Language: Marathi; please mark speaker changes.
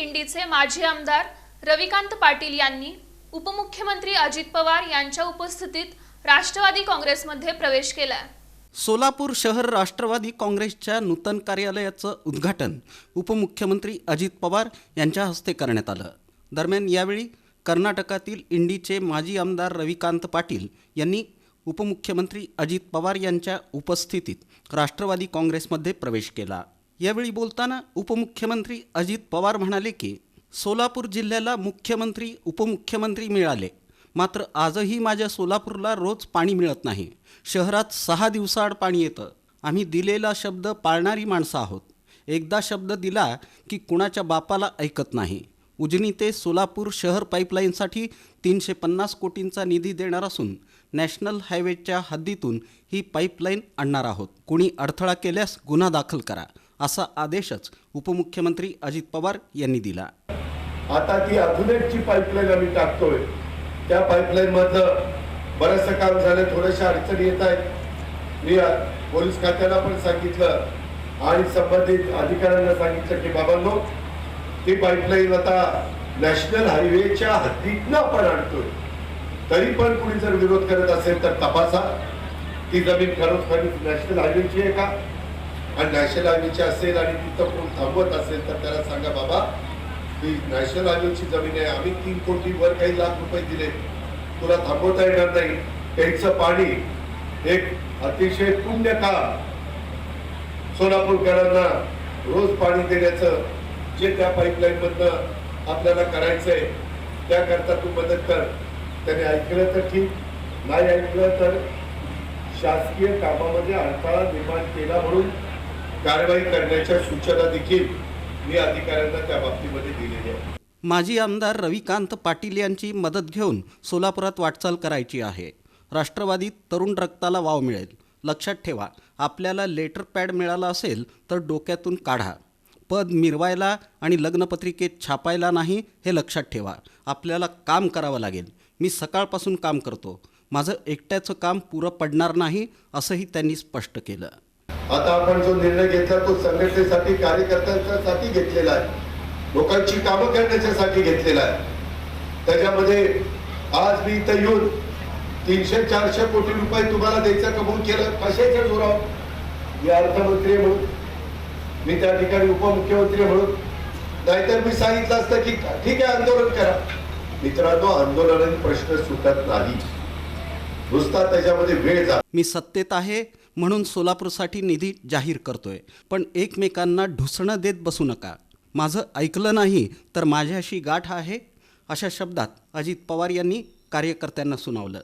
Speaker 1: इंडीचे माजी आमदार रविकांत पाटील यांनी उपमुख्यमंत्री अजित पवार यांच्या उपस्थितीत राष्ट्रवादी काँग्रेसमध्ये प्रवेश केला.
Speaker 2: सोलापूर शहर राष्ट्रवादी काँग्रेसच्या नूतन कार्यालयाचं उद्घाटन उपमुख्यमंत्री अजित पवार यांच्या हस्ते करण्यात आलं. दरम्यान यावेळी कर्नाटकातील इंडीचे माजी आमदार रविकांत पाटील यांनी उपमुख्यमंत्री अजित पवार यांच्या उपस्थितीत राष्ट्रवादी काँग्रेसमध्ये प्रवेश केला. यावेळी बोलताना उपमुख्यमंत्री अजित पवार म्हणाले की सोलापूर जिल्ह्याला मुख्यमंत्री उपमुख्यमंत्री मिळाले. मात्र आजही माझ्या सोलापूरला रोज पाणी मिळत नाही. शहरात सहा दिवसाआड पाणी येतं. आम्ही दिलेला शब्द पाळणारी माणसं आहोत. एकदा शब्द दिला की कुणाच्या बापाला ऐकत नाही. उजनी ते सोलापूर शहर पाईपलाईनसाठी तीनशे पन्नास कोटींचा निधी देणार असून नॅशनल हायवेच्या हद्दीतून ही पाईपलाईन आणणार आहोत. कुणी अडथळा केल्यास गुन्हा दाखल करा. असा आदेशच उपमुख्यमंत्री अजित पवार यांनी दिला.
Speaker 3: आता ती अधुनेटची पाईपलाईन आम्ही टाकतोय. त्या पाईपलाईन मधलं बरंचसं काम झालं थोड्याशा अडचणी येत आहेत. मी पोलीस खात्याला पण सांगितलं आणि संबंधित अधिकाऱ्यांना सांगितलं की बाबांनो ती पाईपलाईन आता नॅशनल हायवेच्या हद्दीतनं आपण आणतोय. तरी पण कुणी जर विरोध करत असेल तर तपासा. ती जमीन खरोखर नॅशनल हायवेची आहे का? आणि नॅशनल हायवेची असेल आणि तिथं कोण थांबवत असेल तर त्याला सांगा बाबा ही नॅशनल हायवेची जमीन आहे. आम्ही तीन कोटी वर काही लाख रुपये दिले. तुला थांबवता येणार नाही. त्यांचं पाणी एक अतिशय पुण्य काम. सोलापूरकरांना रोज पाणी देण्याचं जे त्या पाईपलाईनमधनं आपल्याला करायचंय त्याकरता तू मदत कर. त्याने ऐकलं तर ठीक. नाही ऐकलं तर शासकीय कामामध्ये अडथळा निर्माण केला म्हणून कारवाई करण्याच्या सूचना देखील मी अधिकाऱ्यांना त्या बाबतीमध्ये दिलेली आहे
Speaker 2: माजी आमदार रविकांत पाटील यांची मदत घेऊन सोलापुरात वाटचाल करायची आहे. राष्ट्रवादीत तरुण रक्ताला वाव मिळेल. लक्षात ठेवा आपल्याला लेटर पॅड मिळाला असेल तर डोक्यातून काढा. पद मिरवायला आणि लग्नपत्रिकेत छापायला नाही हे लक्षात ठेवा. आपल्याला काम करावं लागेल. मी सकाळपासून काम करतो. माझं एकट्याचं काम पुरं पडणार नाही असंही त्यांनी स्पष्ट केलं.
Speaker 3: आता आपण जो निर्णय घेतला तो संघटनेसाठी कार्यकर्त्यांसाठी घेतलेला आहे. लोकांची कामं करण्याच्यासाठी घेतलेला आहे. त्याच्यामध्ये आज मी इथं येऊन तीनशे चारशे कोटी रुपये तुम्हाला द्यायचं कबूल केलं कशाच्या जोरावर? मी अर्थमंत्री म्हणून मी त्या ठिकाणी उपमुख्यमंत्री म्हणून. नाहीतर मी सांगितलं असतं की ठीक आहे आंदोलन करा. मित्रांनो आंदोलनाने प्रश्न सुटत नाही. नुसता त्याच्यामध्ये वेळ जा
Speaker 2: मी सत्तेत आहे म्हणून सोलापूरसाठी निधी जाहीर करतोय. पण एकमेकांना ढुसणं देत बसू नका. माझं ऐकलं नाही तर माझ्याशी गाठ आहे अशा शब्दात अजित पवार यांनी कार्यकर्त्यांना सुनावलं.